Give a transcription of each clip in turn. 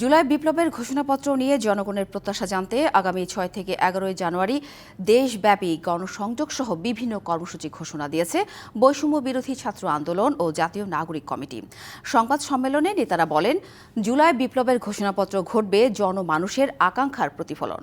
জুলাই বিপ্লবের ঘোষণাপত্র নিয়ে জনগণের প্রত্যাশা জানতে আগামী ছয় থেকে এগারোই জানুয়ারি দেশব্যাপী গণসংযোগ সহ বিভিন্ন কর্মসূচি ঘোষণা দিয়েছে বৈষম্য বিরোধী ছাত্র আন্দোলন ও জাতীয় নাগরিক কমিটি। সংবাদ সম্মেলনে নেতারা বলেন, জুলাই বিপ্লবের ঘোষণাপত্র ঘটবে জনমানুষের আকাঙ্ক্ষার প্রতিফলন।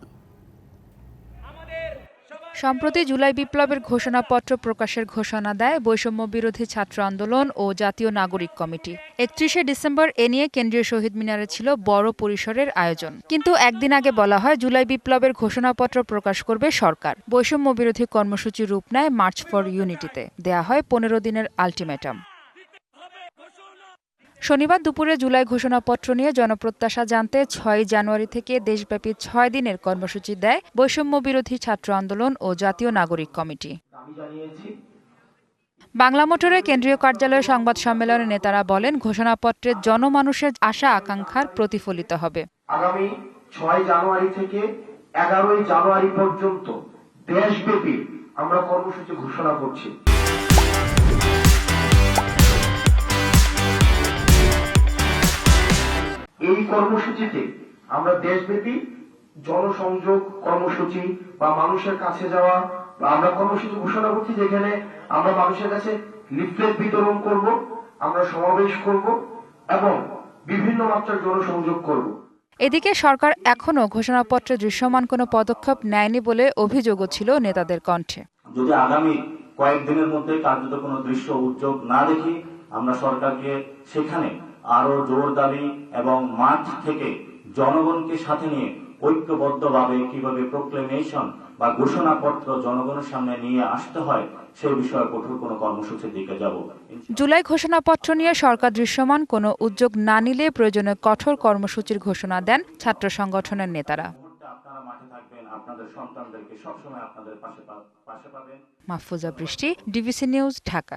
সম্প্রতি জুলাই বিপ্লবের ঘোষণাপত্র প্রকাশের ঘোষণা দেয় বৈষম্য বিরোধী ছাত্র আন্দোলন ও জাতীয় নাগরিক কমিটি। একত্রিশে ডিসেম্বর এ নিয়ে কেন্দ্রীয় শহীদ মিনারে ছিল বড় পরিসরের আয়োজন। কিন্তু একদিন আগে বলা হয় জুলাই বিপ্লবের ঘোষণাপত্র প্রকাশ করবে সরকার। বৈষম্য বিরোধী কর্মসূচি রূপ নেয় মার্চ ফর ইউনিটিতে। দেয়া হয় পনেরো দিনের আলটিমেটাম। শনিবার দুপুরে জুলাই ঘোষণাপত্র নিয়ে জনপ্রত্যাশা জানতে ছয় জানুয়ারি থেকে দেশব্যাপী ছয় দিনের কর্মসূচি দেয় বৈষম্য বিরোধী ছাত্র আন্দোলন ও জাতীয় নাগরিক কমিটি। বাংলা মোটরের কেন্দ্রীয় কার্যালয়ে সংবাদ সম্মেলনে নেতারা বলেন, ঘোষণাপত্রে জনমানুষের আশা আকাঙ্ক্ষার প্রতিফলিত হবে। আগামী ছয় জানুয়ারি থেকে এগারোই জানুয়ারি পর্যন্ত দেশব্যাপী আমরা কর্মসূচি ঘোষণা করছি। কর্মসূচিতে আমরা দেশব্যাপী জনসংযোগ কর্মসূচি বা মানুষের কাছে যাওয়া বা আমরা কর্মসূচি ঘোষণা করছি যেখানে আমরা মানুষের কাছে লিফলেট বিতরণ করব আমরা সমাবেশ করব এবং বিভিন্ন মাত্রার জনসংযোগ করব। এদিকে সরকার এখনও ঘোষণাপত্রে দৃশ্যমান কোনো পদক্ষেপ নেয়নি বলে অভিযোগও ছিল নেতাদের কণ্ঠে। যদি আগামী কয়েকদিনের মধ্যে কার্যত কোনো দৃশ্য উদ্যোগ না দেখি আমরা সরকারকে সেখানে আরও জোরদারি এবং মাঠ থেকে জনগণকে সাথে নিয়ে ঐক্যবদ্ধভাবে কীভাবে প্রোক্লেমেশন বা ঘোষণাপত্র জনগণের সামনে নিয়ে আসতে হয় সেই বিষয়ে কঠোর কোনো কর্মসূচির দিকে যাব। জুলাই ঘোষণাপত্র নিয়ে সরকার দৃশ্যমান কোনো উদ্যোগ না নিলে প্রয়োজনে কঠোর কর্মসূচির ঘোষণা দেন ছাত্র সংগঠনের নেতারা। মুহূর্তে আপনারা মাঠে থাকবেন আপনাদের সন্তানদেরকে সবসময় আপনাদের পাশে পাবেন। মাহফুজা বৃষ্টি ডিবিসি নিউজ ঢাকা।